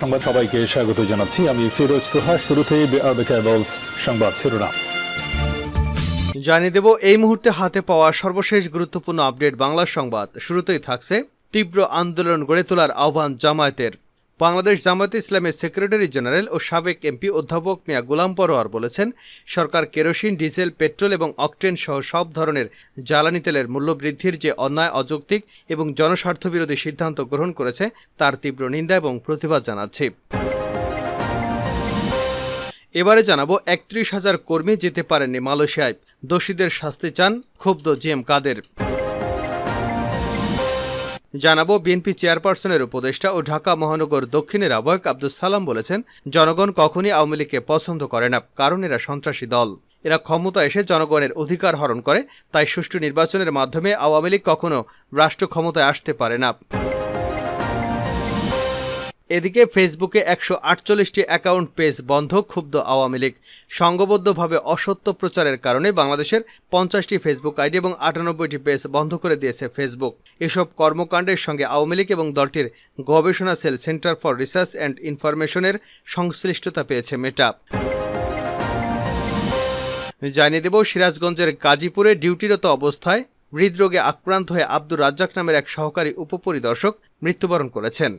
সংবাদ সবাইকে স্বাগত জানাচ্ছি। আমি ফিরোজ তোহা শুরুতেই সংবাদ শিরোনাম। জানিয়ে দেব, এই মুহূর্তে হাতে পাওয়া সর্বশেষ গুরুত্বপূর্ণ আপডেট বাংলা সংবাদ। শুরুতেই থাকছে তীব্র আন্দোলন গড়ে তোলার আহ্বান জামায়াতের। বাংলাদেশ জামায়াতে ইসলামের সেক্রেটারি জেনারেল ও সাবেক এমপি অধ্যাপক মিয়া গোলাম পরোয়ার বলেছেন, সরকার কেরোসিন, ডিজেল, পেট্রোল এবং অকটেন সহ সব ধরনের জ্বালানি তেলের মূল্য বৃদ্ধির যে অন্যায় অযৌক্তিক এবং জনস্বার্থবিরোধী সিদ্ধান্ত গ্রহণ করেছে, তার তীব্র নিন্দা এবং প্রতিবাদ জানাচ্ছি। এবারে জানাব, একত্রিশ হাজার কর্মী যেতে পারেননি মালয়েশিয়ায়। দোষীদের শাস্তি চান ক্ষুব্ধ জি এম কাদের। জানাব, বিএনপি চেয়ারপারসনের উপদেষ্টা ও ঢাকা মহানগর দক্ষিণের আবয়ক আব্দুল সালাম বলেছেন, জনগণ কখনই আওয়ামী লীগকে পছন্দ করে না, কারণ এরা সন্ত্রাসী দল। এরা ক্ষমতা এসে জনগণের অধিকার হরণ করে, তাই সুষ্ঠু নির্বাচনের মাধ্যমে আওয়ামী লীগ কখনো রাষ্ট্র ক্ষমতায় আসতে পারে না। এদিকে ফেসবুকে একশো আটচল্লিশটি অ্যাকাউন্ট পেজ বন্ধ, ক্ষুব্ধ আওয়ামী লীগ। সংঘবদ্ধভাবে অসত্য প্রচারের কারণে বাংলাদেশের পঞ্চাশটি ফেসবুক আইডি এবং আটানব্বইটি পেজ বন্ধ করে দিয়েছে ফেসবুক। এসব কর্মকাণ্ডের সঙ্গে আওয়ামী লীগ এবং দলটির গবেষণা cell centre for research and ইনফরমেশনের সংশ্লিষ্টতা পেয়েছে মেটা। জানিয়ে দেব, সিরাজগঞ্জের গাজীপুরে ডিউটিরত অবস্থায় হৃদরোগে আক্রান্ত হয়ে আব্দুর রাজ্জাক নামের এক সহকারী উপপরিদর্শক মৃত্যুবরণ করেছেন।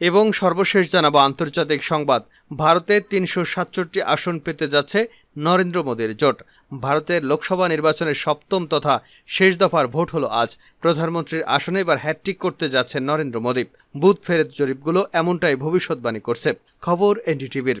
এবং সর্বশেষ জানাব আন্তর্জাতিক সংবাদ। ভারতে তিনশো সাতষট্টি আসন পেতে যাচ্ছে নরেন্দ্র মোদীর জোট। ভারতের লোকসভা নির্বাচনের সপ্তম তথা শেষ দফার ভোট হলো আজ। প্রধানমন্ত্রীর আসনে এবার হ্যাট্রিক করতে যাচ্ছেন নরেন্দ্র মোদী। বুথ ফেরত জরিপগুলো এমনটাই ভবিষ্যৎবাণী করছে। খবর এনডিটিভির।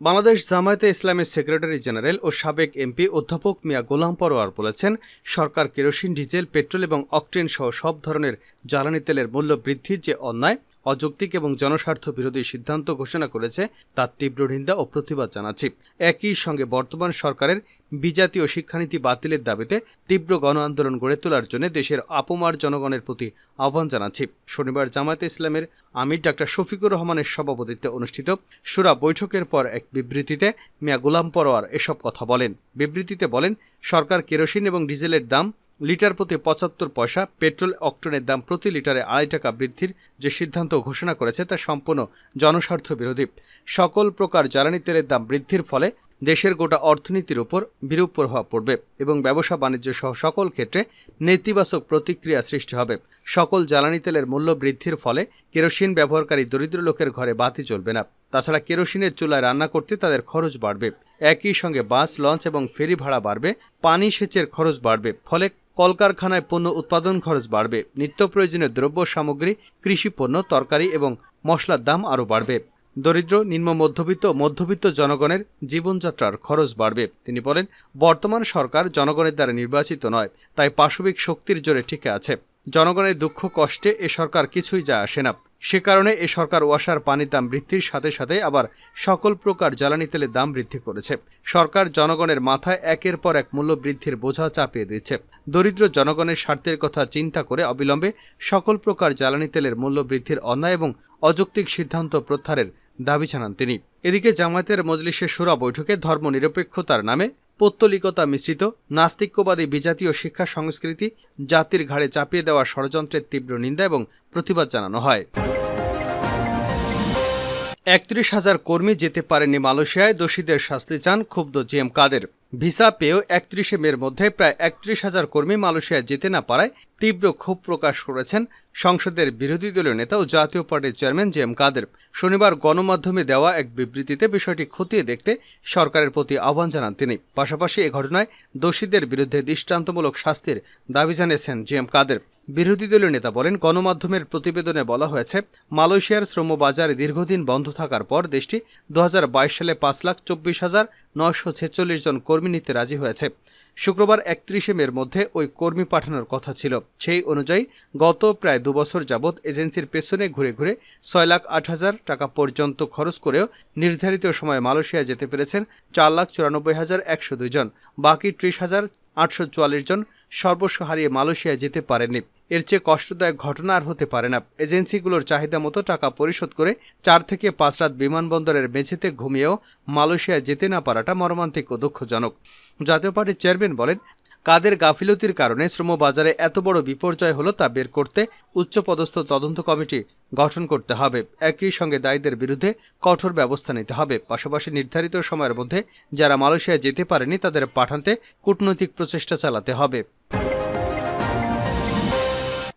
বাংলাদেশ জামায়াতে ইসলামের সেক্রেটারি জেনারেল ও সাবেক এমপি অধ্যাপক মিয়া গোলাম পরোয়ার বলেছেন, সরকার কেরোসিন, ডিজেল, পেট্রোল এবং অকটেন সহ সব ধরনের জ্বালানি তেলের মূল্য বৃদ্ধির যে অন্যায় অযৌক্তিক এবং জনস্বার্থ বিরোধী সিদ্ধান্ত ঘোষণা করেছে তার তীব্র নিন্দা ও প্রতিবাদ জানাচ্ছি। একই সঙ্গে বর্তমান সরকারের বিজাতীয় শিক্ষানীতি বাতিলের দাবিতে তীব্র গণ আন্দোলন গড়ে তোলার জন্য দেশের আপমার জনগণের প্রতি আহ্বান জানাচ্ছি। শনিবার জামায়াতে ইসলামের আমির ডাক্তার শফিকুর রহমানের সভাপতিত্বে অনুষ্ঠিত সুরা বৈঠকের পর এক বিবৃতিতে মিয়া গোলাম পরোয়ার এসব কথা বলেন। বিবৃতিতে বলেন, সরকার কেরোসিন এবং ডিজেলের দাম লিটার প্রতি পঁচাত্তর পয়সা, পেট্রোল অক্টনের দাম প্রতি লিটারে আড়াই টাকা বৃদ্ধির যে সিদ্ধান্ত ঘোষণা করেছে তা সম্পূর্ণ জনস্বার্থ বিরোধী। সকল প্রকার জ্বালানি তেলের দাম বৃদ্ধির ফলে দেশের গোটা অর্থনীতির উপর বিরূপ প্রভাব পড়বে এবং ব্যবসা বাণিজ্য সহ সকল ক্ষেত্রে নেতিবাচক প্রতিক্রিয়া সৃষ্টি হবে। সকল জ্বালানি তেলের মূল্য বৃদ্ধির ফলে কেরোসিন ব্যবহারকারী দরিদ্র লোকের ঘরে বাতি চলবে না। তাছাড়া কেরোসিনের চুলায় রান্না করতে তাদের খরচ বাড়বে। একই সঙ্গে বাস, লঞ্চ এবং ফেরি ভাড়া বাড়বে। পানি সেচের খরচ বাড়বে। ফলে কলকারখানায় পণ্য উৎপাদন খরচ বাড়বে, নিত্য প্রয়োজনীয় দ্রব্য সামগ্রী, কৃষি পণ্য, তরকারি এবং মশলার দাম আরও বাড়বে। দরিদ্র, নিম্ন মধ্যবিত্ত মধ্যবিত্ত জনগণের জীবনযাত্রার খরচ বাড়বে। তিনি বলেন, বর্তমান সরকার জনগণের দ্বারা নির্বাচিত নয়, তাই পাশবিক শক্তির জোরে টিকে আছে। জনগণের দুঃখ কষ্টে এ সরকার কিছুই যায় আসে না। সে কারণে এ সরকার ওয়াসার পানির দাম বৃদ্ধির সাথে সাথে আবার সকল প্রকার জ্বালানি তেলের দাম বৃদ্ধি করেছে। সরকার জনগণের মাথায় একের পর এক মূল্য বৃদ্ধির বোঝা চাপিয়ে দিচ্ছে দরিদ্র জনগণের স্বার্থের কথা চিন্তা করে অবিলম্বে সকল প্রকার জ্বালানি তেলের মূল্য বৃদ্ধির অন্যায় এবং অযৌক্তিক সিদ্ধান্ত প্রত্যাহারের দাবি জানান তিনি। এদিকে জামায়াতের মজলিসের সুরা বৈঠকে ধর্মনিরপেক্ষতার নামে পৌত্তলিকতা মিশ্রিত, নাস্তিক্যবাদী বিজাতীয় শিক্ষা সংস্কৃতি জাতির ঘাড়ে চাপিয়ে দেওয়া ষড়যন্ত্রের তীব্র নিন্দা এবং প্রতিবাদ জানানো হয়। একত্রিশ হাজার কর্মী যেতে পারেনি মালয়েশিয়ায়, দোষীদের শাস্তি চান ক্ষুব্ধ জি এম কাদের। ভিসা পেয়েও একত্রিশে মের মধ্যে প্রায় একত্রিশ হাজার কর্মী মালয়েশিয়ায় যেতে না পারায় তীব্র ক্ষোভ প্রকাশ করেছেন সংসদের বিরোধী দলীয় নেতা ও জাতীয় পার্টির চেয়ারম্যান জে এম কাদের। শনিবার গণমাধ্যমে দেওয়া এক বিবৃতিতে বিষয়টি খতিয়ে দেখতে সরকারের প্রতি আহ্বান জানান তিনি। পাশাপাশি এ ঘটনায় দোষীদের বিরুদ্ধে দৃষ্টান্তমূলক শাস্তির দাবি জানিয়েছেন জি এম কাদের। বিরোধী দলীয় নেতা বলেন, গণমাধ্যমের প্রতিবেদনে বলা হয়েছে, মালয়েশিয়ার শ্রম বাজার দীর্ঘদিন বন্ধ থাকার পর দেশটি দু হাজার বাইশ সালে পাঁচ লাখ চব্বিশ হাজার নয়শো ছেচল্লিশ জন কর্মী নিতে রাজি হয়েছে। শুক্রবার একত্রিশে মের মধ্যে ওই কর্মী পাঠানোর কথা ছিল। সেই অনুযায়ী গত প্রায় দুবছর যাবৎ এজেন্সির পেছনে ঘুরে ঘুরে ছয় লাখ আট হাজার টাকা পর্যন্ত খরচ করেও নির্ধারিত সময়ে মালয়েশিয়া যেতে পেরেছেন চার লাখ চুরানব্বই হাজার একশো দুই জন। বাকি ত্রিশ হাজার আটশো চুয়াল্লিশ জন সর্বস্ব হারিয়ে মালয়েশিয়ায় যেতে পারেননি। এর চেয়ে কষ্টদায়ক ঘটনা আর হতে পারে না। এজেন্সিগুলোর চাহিদা মতো টাকা পরিশোধ করে চার থেকে পাঁচ রাত বিমানবন্দরের মেঝেতে ঘুমিয়েও মালয়েশিয়ায় যেতে না পারাটা মর্মান্তিক ও দুঃখজনক। জাতীয় পার্টির চেয়ারম্যান বলেন, কাদের গাফিলতির কারণে শ্রমবাজারে এত বড় বিপর্যয় হলো তা বের করতে উচ্চপদস্থ তদন্ত কমিটি গঠন করতে হবে। একই সঙ্গে দায়ীদের বিরুদ্ধে কঠোর ব্যবস্থা নিতে হবে। পাশাপাশি নির্ধারিত সময়ের মধ্যে যারা মালয়েশিয়ায় যেতে পারেনি, তাদের পাঠাতে কূটনৈতিক প্রচেষ্টা চালাতে হবে।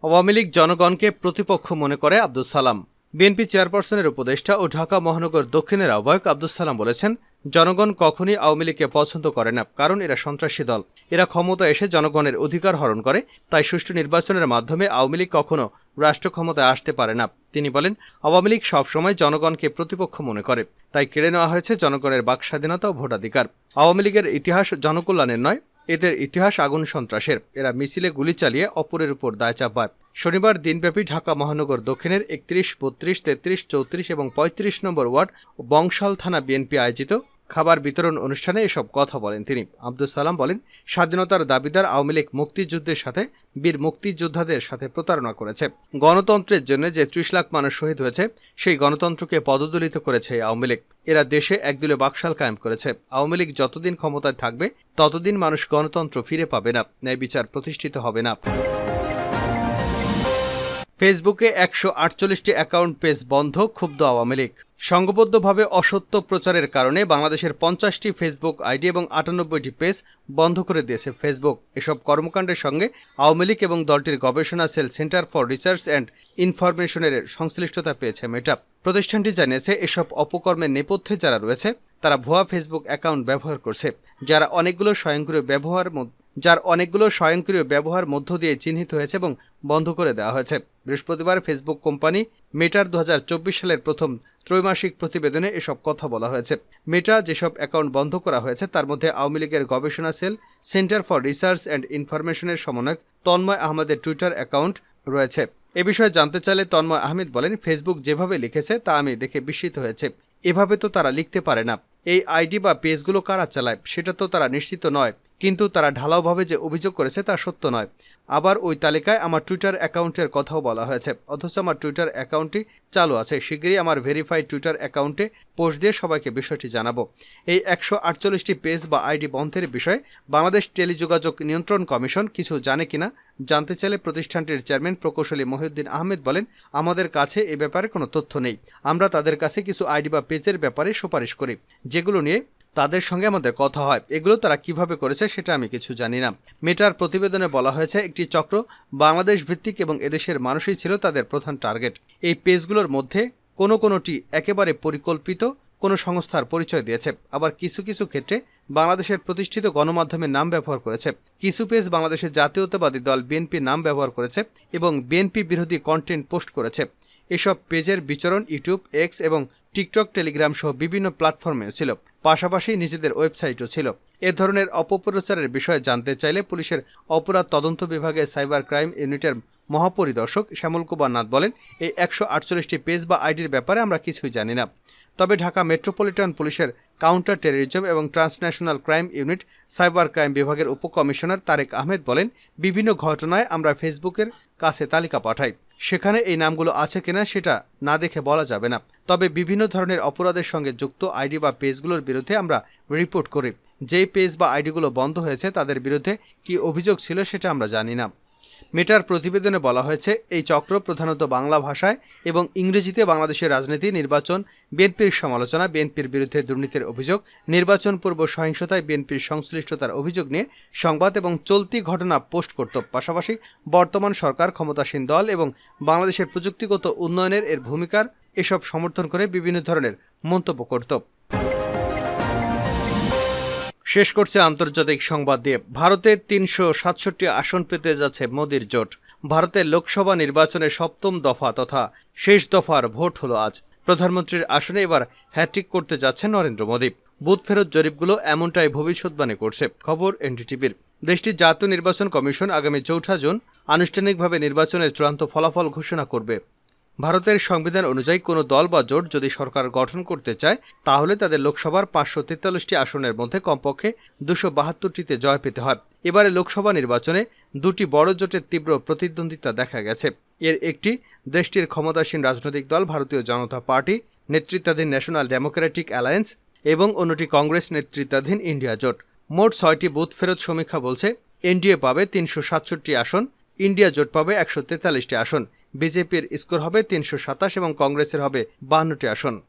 আওয়ামী লীগ জনগণকে প্রতিপক্ষ মনে করে আব্দুল সালাম। বিএনপি চেয়ারপারসনের উপদেষ্টা ও ঢাকা মহানগর দক্ষিণের আহ্বায়ক আব্দুল সালাম বলেছেন, জনগণ কখনই আওয়ামী লীগকে পছন্দ করে না, কারণ এরা সন্ত্রাসী দল। এরা ক্ষমতা এসে জনগণের অধিকার হরণ করে, তাই সুষ্ঠু নির্বাচনের মাধ্যমে আওয়ামী লীগ কখনো রাষ্ট্র ক্ষমতায় আসতে পারে না। তিনি বলেন, আওয়ামী লীগ সবসময় জনগণকে প্রতিপক্ষ মনে করে। তাই কেড়ে নেওয়া হয়েছে জনগণের বাক স্বাধীনতা ও ভোটাধিকার। আওয়ামী লীগের ইতিহাস জনকল্যাণের নয়, এদের ইতিহাস আগুন সন্ত্রাসের। এরা মিছিলে গুলি চালিয়ে অপরের উপর দায় চাপায়। শনিবার দিনব্যাপী ঢাকা মহানগর দক্ষিণের একত্রিশ, বত্রিশ, তেত্রিশ, চৌত্রিশ এবং পঁয়ত্রিশ নম্বর ওয়ার্ড বংশাল থানা বিএনপি আয়োজিত খাবার বিতরণ অনুষ্ঠানে এসব কথা বলেন তিনি। আব্দুল সালাম বলেন, স্বাধীনতার দাবিদার আওয়ামী লীগ মুক্তিযুদ্ধের সাথে বীর মুক্তিযোদ্ধাদের সাথে প্রতারণা করেছে। গণতন্ত্রের জন্য যে ত্রিশ লাখ মানুষ শহীদ হয়েছে, সেই গণতন্ত্রকে পদদলিত করেছে আওয়ামী লীগ। এরা দেশে একদলীয় বাকশাল কায়েম করেছে। আওয়ামী লীগ যতদিন ক্ষমতায় থাকবে, ততদিন মানুষ গণতন্ত্র ফিরে পাবে না ন্যায় বিচার প্রতিষ্ঠিত হবে না। ফেসবুকে একশো আটচল্লিশটি অ্যাকাউন্ট পেজ বন্ধ, ক্ষুব্ধ আওয়ামী লীগ। সংঘবদ্ধভাবে অসত্য প্রচারের কারণে বাংলাদেশের পঞ্চাশটি ফেসবুক আইডি এবং আটানব্বইটি পেজ বন্ধ করে দিয়েছে ফেসবুক। এসব কর্মকাণ্ডের সঙ্গে আওয়ামী লীগ এবং দলটির গবেষণা cell centre for research and ইনফরমেশনের সংশ্লিষ্টতা পেয়েছে মেটা প্রতিষ্ঠানটি জানিয়েছে, এসব অপকর্মের নেপথ্যে যারা রয়েছে, তারা ভুয়া ফেসবুক অ্যাকাউন্ট ব্যবহার করছে, যারা অনেকগুলো স্বয়ংক্রিয় ব্যবহার যার অনেকগুলো স্বয়ংক্রিয় ব্যবহার মধ্য দিয়ে চিহ্নিত হয়েছে এবং বন্ধ করে দেওয়া হয়েছে। বৃহস্পতিবার ফেসবুক কোম্পানি মেটার দু হাজার চব্বিশ সালের প্রথম ত্রৈমাসিক প্রতিবেদনে এসব কথা বলা হয়েছে। মেটা যেসব অ্যাকাউন্ট বন্ধ করা হয়েছে, তার মধ্যে আওয়ামী লীগের গবেষণা cell, centre for research and ইনফরমেশনের সমন্বয়ক তন্ময় আহমেদের টুইটার অ্যাকাউন্ট রয়েছে। এ বিষয়ে জানতে চাইলে তন্ময় আহমেদ বলেন, ফেসবুক যেভাবে লিখেছে, তা আমি দেখে বিস্মিত হয়েছে। এভাবে তো তারা লিখতে পারে না। এই আইডি বা পেজগুলো কারা চালায়, সেটা তো তারা নিশ্চিত নয়। কিন্তু তারা ঢালাওভাবে যে অভিযোগ করেছে তা সত্য নয়। আবার ওই তালিকায় আমার টুইটার অ্যাকাউন্টের কথাও বলা হয়েছে। অথচ আমার টুইটার অ্যাকাউন্টটি চালু আছে। শীঘ্রই আমার ভেরিফাইড টুইটার অ্যাকাউন্টে পোস্ট দিয়ে সবাইকে বিষয়টি জানাব। এই একশো আটচল্লিশটি পেজ বা আইডি বন্ধের বিষয়ে বাংলাদেশ টেলিযোগাযোগ নিয়ন্ত্রণ কমিশন কিছু জানে কিনা, জানতে চাইলে প্রতিষ্ঠানটির চেয়ারম্যান প্রকৌশলী মহিউদ্দিন আহমেদ বলেন, আমাদের কাছে এ ব্যাপারে কোনো তথ্য নেই। আমরা তাদের কাছে কিছু আইডি বা পেজের ব্যাপারে সুপারিশ করি, যেগুলো নিয়ে তাদের সঙ্গে আমাদের কথা হয়। এগুলো তারা কীভাবে করেছে সেটা আমি কিছু জানি না। মেটার প্রতিবেদনে বলা হয়েছে, একটি চক্র বাংলাদেশ ভিত্তিক এবং এদেশের মানুষই ছিল তাদের প্রধান টার্গেট। এই পেজগুলোর মধ্যে কোনো কোনোটি একেবারে পরিকল্পিত, কোনো সংস্থার পরিচয় দিয়েছে। আবার কিছু কিছু ক্ষেত্রে বাংলাদেশের প্রতিষ্ঠিত গণমাধ্যমের নাম ব্যবহার করেছে। কিছু পেজ বাংলাদেশের জাতীয়তাবাদী দল বিএনপি নাম ব্যবহার করেছে এবং বিএনপি বিরোধী কন্টেন্ট পোস্ট করেছে। এসব পেজের বিচরণ ইউটিউব এক্স এবং টিকটক টেলিগ্রাম সহ বিভিন্ন প্ল্যাটফর্মেও ছিল। পাশাপাশি নিজেদের ওয়েবসাইটও ছিল। এ ধরনের অপপ্রচারের বিষয়ে জানতে চাইলে পুলিশের অপরাধ তদন্ত বিভাগের সাইবার ক্রাইম ইউনিটের মহাপরিদর্শক শ্যামল কুমার নাথ বলেন, এই একশো আটচল্লিশটি পেজ বা আইডির ব্যাপারে আমরা কিছুই জানি না। তবে ঢাকা মেট্রোপলিটন পুলিশের কাউন্টার টেররিজম এবং transnational crime unit, cyber crime বিভাগের উপকমিশনার তারেক আহমেদ বলেন, বিভিন্ন ঘটনায় আমরা ফেসবুকের কাছে তালিকা পাঠাই। সেখানে এই নামগুলো আছে কিনা সেটা না দেখে বলা যাবে না। তবে বিভিন্ন ধরনের অপরাধের সঙ্গে যুক্ত আইডি বা পেজগুলোর বিরুদ্ধে আমরা রিপোর্ট করি। যেই পেজ বা আইডিগুলো বন্ধ হয়েছে তাদের বিরুদ্ধে কি অভিযোগ ছিল সেটা আমরা জানি না। মেটার প্রতিবেদনে বলা হয়েছে, এই চক্র প্রধানত বাংলা ভাষায় এবং ইংরেজিতে বাংলাদেশের রাজনীতি, নির্বাচন, বিএনপির সমালোচনা, বিএনপির বিরুদ্ধে দুর্নীতির অভিযোগ, নির্বাচন পূর্ব সহিংসতায় বিএনপির সংশ্লিষ্টতার অভিযোগ নিয়ে সংবাদ এবং চলতি ঘটনা পোস্ট করত। পাশাপাশি বর্তমান সরকার ক্ষমতাসীন দল এবং বাংলাদেশের প্রযুক্তিগত উন্নয়নের এর ভূমিকার এসব সমর্থন করে বিভিন্ন ধরনের মন্তব্য করত। শেষ করছে আন্তর্জাতিক সংবাদ দিয়ে। ভারতে তিনশো সাতষট্টি আসন পেতে যাচ্ছে মোদির জোট। ভারতের লোকসভা নির্বাচনের সপ্তম দফা তথা শেষ দফার ভোট হলো আজ। প্রধানমন্ত্রীর আসনে এবার হ্যাট্রিক করতে যাচ্ছেন নরেন্দ্র মোদী। বুথ ফেরত জরিপগুলো এমনটাই ভবিষ্যৎবাণী করছে। খবর এনডিটিভির। দেশটির জাতীয় নির্বাচন কমিশন আগামী চৌঠা জুন আনুষ্ঠানিকভাবে নির্বাচনের চূড়ান্ত ফলাফল ঘোষণা করবে। ভারতের সংবিধান অনুযায়ী কোনো দল বা জোট যদি সরকার গঠন করতে চায়, তাহলে তাদের লোকসভার পাঁচশো তেতাল্লিশটি আসনের মধ্যে কমপক্ষে দুশো বাহাত্তরটিতে জয় পেতে হয়। এবারে লোকসভা নির্বাচনে দুটি বড় জোটের তীব্র প্রতিদ্বন্দ্বিতা দেখা গেছে। এর একটি দেশটির ক্ষমতাসীন রাজনৈতিক দল ভারতীয় জনতা পার্টি, নেতৃত্বাধীন ন্যাশনাল ডেমোক্রেটিক অ্যালায়েন্স এবং অন্যটি কংগ্রেস নেতৃত্বাধীন ইন্ডিয়া জোট। মোট ছয়টি বুথ ফেরত সমীক্ষা বলছে, এনডিএ পাবে তিনশো সাতষট্টি আসন, ইন্ডিয়া জোট পাবে একশো তেতাল্লিশটি আসন। বিজেপির স্কোর হবে তিনশো সাতাশ এবং কংগ্রেসের হবে বাহান্নটি আসন।